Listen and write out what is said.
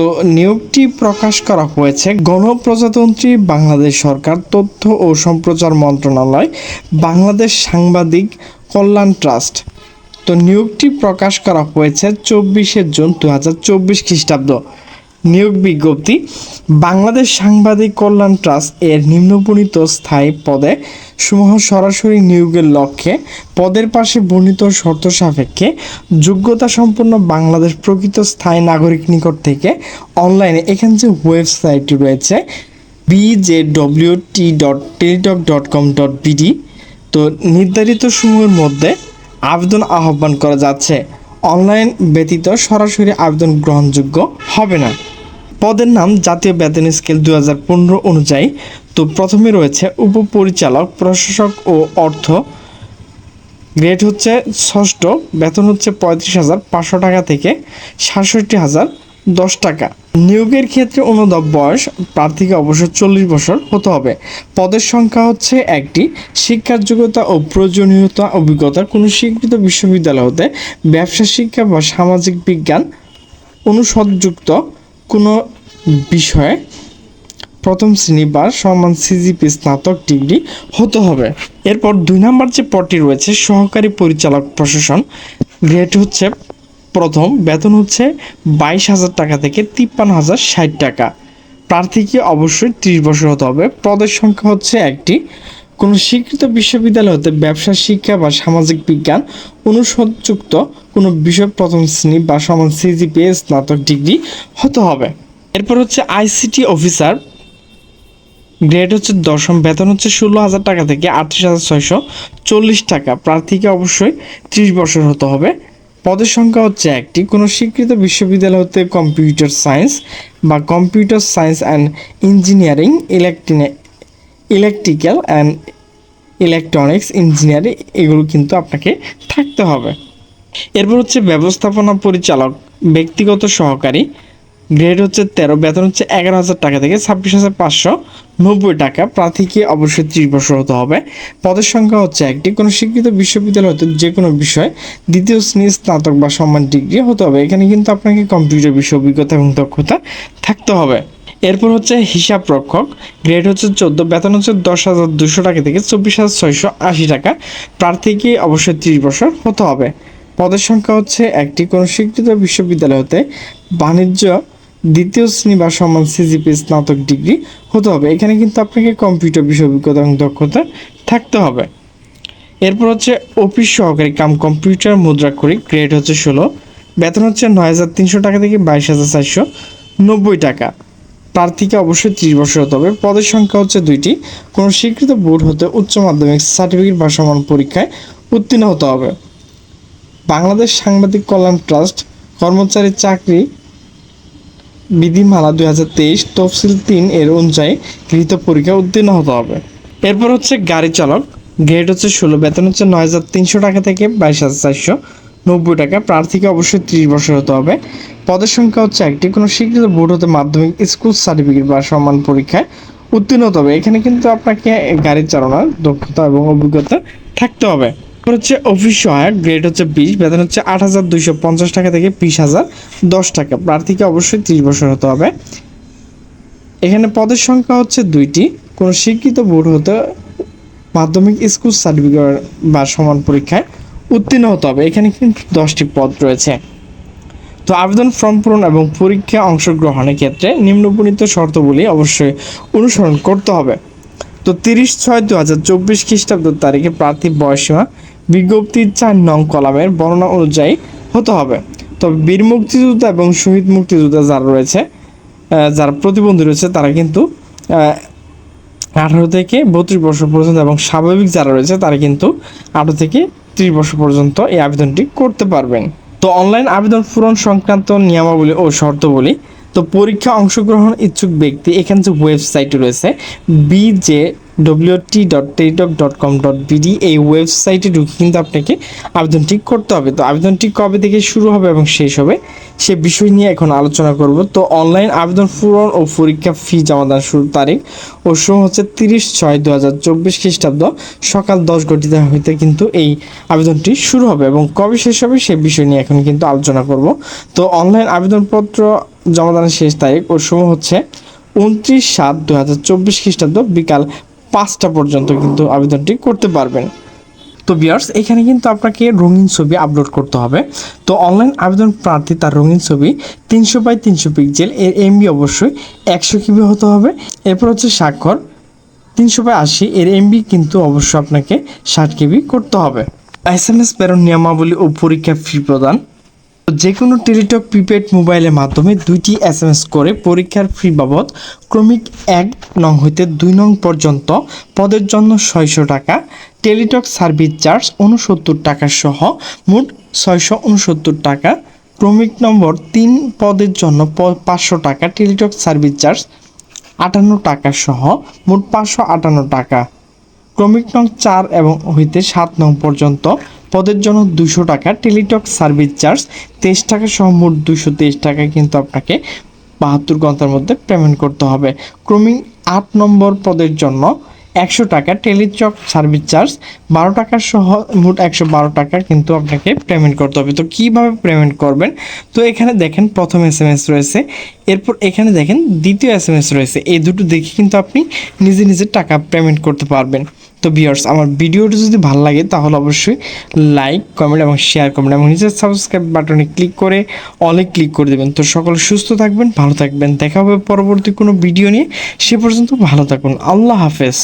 তো নিয়োগটি প্রকাশ করা হয়েছে গণপ্রজাতন্ত্রী বাংলাদেশ সরকার তথ্য ও সম্প্রচার মন্ত্রণালয়, বাংলাদেশ সাংবাদিক কল্যাণ ট্রাস্ট। তো নিয়োগটি প্রকাশ করা হয়েছে চব্বিশে জুন দু চব্বিশ খ্রিস্টাব্দ। নিয়োগ বিজ্ঞপ্তি, বাংলাদেশ সাংবাদিক কল্যাণ ট্রাস্ট এর নিম্নবর্ণিত স্থায়ী পদে সমূহ সরাসরি নিয়োগের লক্ষ্যে পদের পাশে বর্ণিত শর্ত সাপেক্ষে যোগ্যতা সম্পন্ন বাংলাদেশ প্রকৃত স্থায়ী নাগরিক নিকট থেকে অনলাইনে এখানে যে ওয়েবসাইটটি রয়েছে B J W T dot Teletalk dot com dot B D তো নির্ধারিত সময়ের মধ্যে আবেদন আহ্বান করা যাচ্ছে। অনলাইন ব্যতীত সরাসরি আবেদন গ্রহণযোগ্য হবে না। পদের নাম জাতীয় বেতন স্কেল দু হাজার পনেরো অনুযায়ী। তো প্রথমে রয়েছে উপপরিচালক, প্রশাসক ও অর্থ। গ্রেড হচ্ছে ষষ্ঠ, বেতন হচ্ছে পঁয়ত্রিশ হাজার পাঁচশো টাকা থেকে সাতষট্টি হাজার দশ টাকা। নিয়োগের ক্ষেত্রে অনুদাব বয়স, প্রার্থীকে অবশ্যই চল্লিশ বছর হতে হবে। পদের সংখ্যা হচ্ছে একটি। শিক্ষার যোগ্যতা ও প্রয়োজনীয়তা অভিজ্ঞতা কোনো স্বীকৃত বিশ্ববিদ্যালয় হতে ব্যবসা, শিক্ষা বা সামাজিক বিজ্ঞান অনুষদযুক্ত কোনো বিষয়ে প্রথম শ্রেণি বা সমান সিজিপি স্নাতক ডিগ্রি হতে হবে। এরপর দুই নম্বর যে পদটি রয়েছে, সহকারী পরিচালক প্রশাসন, গ্রেড হচ্ছে প্রথম বেতন হচ্ছে বাইশ হাজার টাকা থেকে তিপ্পান্ন হাজার ষাট টাকা। প্রার্থীকে অবশ্যই ত্রিশ বছর হতে হবে। পদের সংখ্যা হচ্ছে একটি। কোনো স্বীকৃত বিশ্ববিদ্যালয় হতে ব্যবসা, শিক্ষা বা সামাজিক বিজ্ঞান অনুষদযুক্ত কোনো বিষয় প্রথম শ্রেণি বা সমান সিজিপিএ, স্নাতক ডিগ্রি হতে হবে। এরপর হচ্ছে আইসিটি অফিসার। গ্রেড হচ্ছে দশম, বেতন হচ্ছে ষোলো হাজার টাকা থেকে আটত্রিশ হাজার ছয়শো চল্লিশ টাকা। প্রার্থীকে অবশ্যই ত্রিশ বছর হতে হবে। পদের সংখ্যা হচ্ছে একটি। কোনো স্বীকৃত বিশ্ববিদ্যালয় হতে কম্পিউটার সায়েন্স বা কম্পিউটার সায়েন্স অ্যান্ড ইঞ্জিনিয়ারিং, ইলেকট্রিনে, ইলেকট্রিক্যাল অ্যান্ড ইলেকট্রনিক্স, ইঞ্জিনিয়ারিং, এগুলো কিন্তু আপনাকে থাকতে হবে। এরপর হচ্ছে ব্যবস্থাপনা পরিচালক, ব্যক্তিগত সহকারী গ্রেড হচ্ছে তেরো, বেতন হচ্ছে এগারো হাজার টাকা থেকে ছাব্বিশ হাজার পাঁচশো নব্বই টাকা। প্রার্থীকে অবশ্যই ত্রিশ বছর হতে হবে। পদের সংখ্যা হচ্ছে একটি। কোনো স্বীকৃত বিশ্ববিদ্যালয় হতে যে কোনো বিষয় দ্বিতীয় শ্রেণি স্নাতক বা সম্মান ডিগ্রি হতে হবে। এখানে কিন্তু আপনাকে কম্পিউটার বিষয় অভিজ্ঞতা এবং দক্ষতা থাকতে হবে। এরপর হচ্ছে হিসাব রক্ষক। গ্রেড হচ্ছে চোদ্দ, বেতন হচ্ছে দশ হাজার দুশো টাকা থেকে চব্বিশ হাজার ছয়শো আশি টাকা। প্রার্থীকে অবশ্যই ত্রিশ বছর হতে হবে। পদের সংখ্যা হচ্ছে একটি। কোনো স্বীকৃত বিশ্ববিদ্যালয় হতে বাণিজ্য দ্বিতীয় শ্রেণি বা সমান সিজিপি স্নাতক ডিগ্রি হতে হবে। এখানে কিন্তু আপনাকে কম্পিউটার বিষয় অভিজ্ঞতা এবং দক্ষতা থাকতে হবে। এরপর হচ্ছে অফিস সহকারী কাম কম্পিউটার মুদ্রাক্ষরিক গ্রেড হচ্ছে ষোলো। বেতন হচ্ছে নয় হাজার তিনশো টাকা থেকে বাইশ হাজার চারশো নব্বই টাকা। প্রার্থীকে অবশ্যই ত্রিশ বছর হতে হবে। পদের সংখ্যা হচ্ছে দুইটি। কোনো স্বীকৃত বোর্ড হতে উচ্চ মাধ্যমিক সার্টিফিকেট বা সমান পরীক্ষায় উত্তীর্ণ হতে হবে। বাংলাদেশ সাংবাদিক কল্যাণ ট্রাস্ট কর্মচারী চাকরি বিধিমালা দুই হাজার তেইশ তফসিল তিন এর অনুযায়ী গৃহীত পরীক্ষা উত্তীর্ণ হতে হবে। এরপর হচ্ছে গাড়ি চালক। গ্রেড হচ্ছে ষোলো, বেতন হচ্ছে নয় হাজার তিনশো টাকা থেকে বাইশ হাজার চারশো। নব্বই টাকা প্রার্থীকে অবশ্যই ত্রিশ বছর হতে হবে। পদের সংখ্যা হচ্ছে একটি। কোনো স্বীকৃত বোর্ড হতে মাধ্যমিক, স্কুল সার্টিফিকেট বা সমান পরীক্ষায় উত্তীর্ণ হতে হবে। এখানে কিন্তু আপনাকে গাড়ি চালানোর দক্ষতা এবং অভিজ্ঞতা থাকতে হবে। এরপর হচ্ছে অফিস সহায়ক গ্রেড হচ্ছে বিশ, বেতন হচ্ছে আট হাজার দুইশো পঞ্চাশ টাকা থেকে বিশ হাজার দশ টাকা। প্রার্থীকে অবশ্যই ত্রিশ বছর হতে হবে। এখানে পদের সংখ্যা হচ্ছে দুইটি। কোনো শিক্ষিত বোর্ড হতে মাধ্যমিক স্কুল সার্টিফিকেট বা সমান পরীক্ষায় উত্তীর্ণ হতে হবে। এখানে কিন্তু দশটি পদ রয়েছে। তো আবেদন ফর্ম পূরণ এবং পরীক্ষা অংশগ্রহণের ক্ষেত্রে নিম্নবর্ণিত শর্তগুলি অবশ্যই অনুসরণ করতে হবে। তো তিরিশ ছয় দু হাজার চব্বিশ খ্রিস্টাব্দ তারিখে প্রার্থী বয়সীমা বিজ্ঞপ্তির চার নং কলামের বর্ণনা অনুযায়ী হতে হবে। তবে বীর মুক্তিযোদ্ধা এবং শহীদ মুক্তিযোদ্ধা যারা রয়েছে যারা প্রতিবন্ধী রয়েছে, তারা কিন্তু আঠারো থেকে বত্রিশ বছর পর্যন্ত এবং স্বাভাবিক যারা রয়েছে, তারা কিন্তু আঠারো থেকে ত্রিশ বছর পর্যন্ত এই আবেদনটি করতে পারবেন। তো অনলাইন আবেদন পূরণ সংক্রান্ত নিয়মাবলী ও শর্তাবলী তো পরীক্ষা অংশগ্রহণ ইচ্ছুক ব্যক্তি, এখানে যে ওয়েবসাইট রয়েছে B J W T dot Teletalk dot com dot B D এই ওয়েবসাইটে ঢুকে কিন্তু আপনাকে আবেদনটি করতে হবে। তো আবেদনটি কবে থেকে শুরু হবে এবং শেষ হবে, সে বিষয় নিয়ে এখন আলোচনা করব। তো অনলাইন আবেদন পূরণ ও পরীক্ষা ফি জমা দেওয়ার শুরুর তারিখ ও সময় হচ্ছে তিরিশ ছয় দু হাজার চব্বিশ খ্রিস্টাব্দ সকাল দশ ঘটিকা হইতে কিন্তু এই আবেদনটি শুরু হবে এবং কবে শেষ হবে সে বিষয় নিয়ে এখন কিন্তু আলোচনা করব। তো অনলাইন আবেদনপত্র জমা দেওয়ার শেষ তারিখ ও সময় হচ্ছে উনত্রিশ সাত দু হাজার চব্বিশ খ্রিস্টাব্দ বিকাল পাঁচটা পর্যন্ত কিন্তু আবেদনটি করতে পারবেন। তো বিয়ার্স এখানে কিন্তু আপনাকে রঙিন ছবি আপলোড করতে হবে। তো অনলাইন আবেদন প্রার্থী তার রঙিন ছবি তিনশো বাই তিনশো পিক্সেল এর এমবি অবশ্যই একশো কিবি হতে হবে। এরপর হচ্ছে স্বাক্ষর, তিনশো বাই আশি, এর এমবি কিন্তু অবশ্যই আপনাকে ষাট কেবি করতে হবে। এস এম এস প্রেরণ নিয়মাবলী ও পরীক্ষা ফি প্রদান। যে কোনো টেলিটক প্রিপেড মোবাইলের মাধ্যমে দুইটি এস এম এস করে পরীক্ষার ফি বাবদ ক্রমিক এক নং হইতে দুই নং পর্যন্ত পদের জন্য ছয়শো টাকা, টেলিটক সার্ভিস চার্জ উনসত্তর টাকা সহ মোট ছয়শো উনসত্তর টাকা, ক্রমিক নম্বর তিন পদের জন্য পাঁচশো টাকা, টেলিটক সার্ভিস চার্জ আটান্ন টাকা সহ মোট পাঁচশো আটান্ন টাকা। ক্রমিক নং চার এবং হইতে সাত নং পর্যন্ত পদের জন্য দুশো টাকা, টেলিটক সার্ভিস চার্জ তেইশ টাকা সহ মোট দুশো তেইশ টাকা কিন্তু আপনাকে বাহাত্তর ঘণ্টার মধ্যে পেমেন্ট করতে হবে। ক্রমিক আট নম্বর পদের জন্য একশো টাকা টেলিচক সার্ভিস চার্জ বারো টাকা সহ মোট একশো বারো টাকা কিন্তু আপনাকে পেমেন্ট করতে হবে। তো কীভাবে পেমেন্ট করবেন? তো এখানে দেখেন প্রথম এস এম এস রয়েছে। এরপর এখানে দেখেন দ্বিতীয় এস এম এস রয়েছে। এই দুটো দেখে কিন্তু আপনি নিজে নিজে টাকা পেমেন্ট করতে পারবেন। তো বিয়ার্স আমার ভিডিওটি যদি ভালো লাগে তাহলে অবশ্যই লাইক কমেন্ট এবং শেয়ার করবেন এবং নিজের সাবস্ক্রাইব বাটনে ক্লিক করে অলে ক্লিক করে দেবেন। তো সকল সুস্থ থাকবেন, ভালো থাকবেন। দেখা হবে পরবর্তী কোনো ভিডিও নিয়ে। সে পর্যন্ত ভালো থাকুন। আল্লাহ হাফেজ।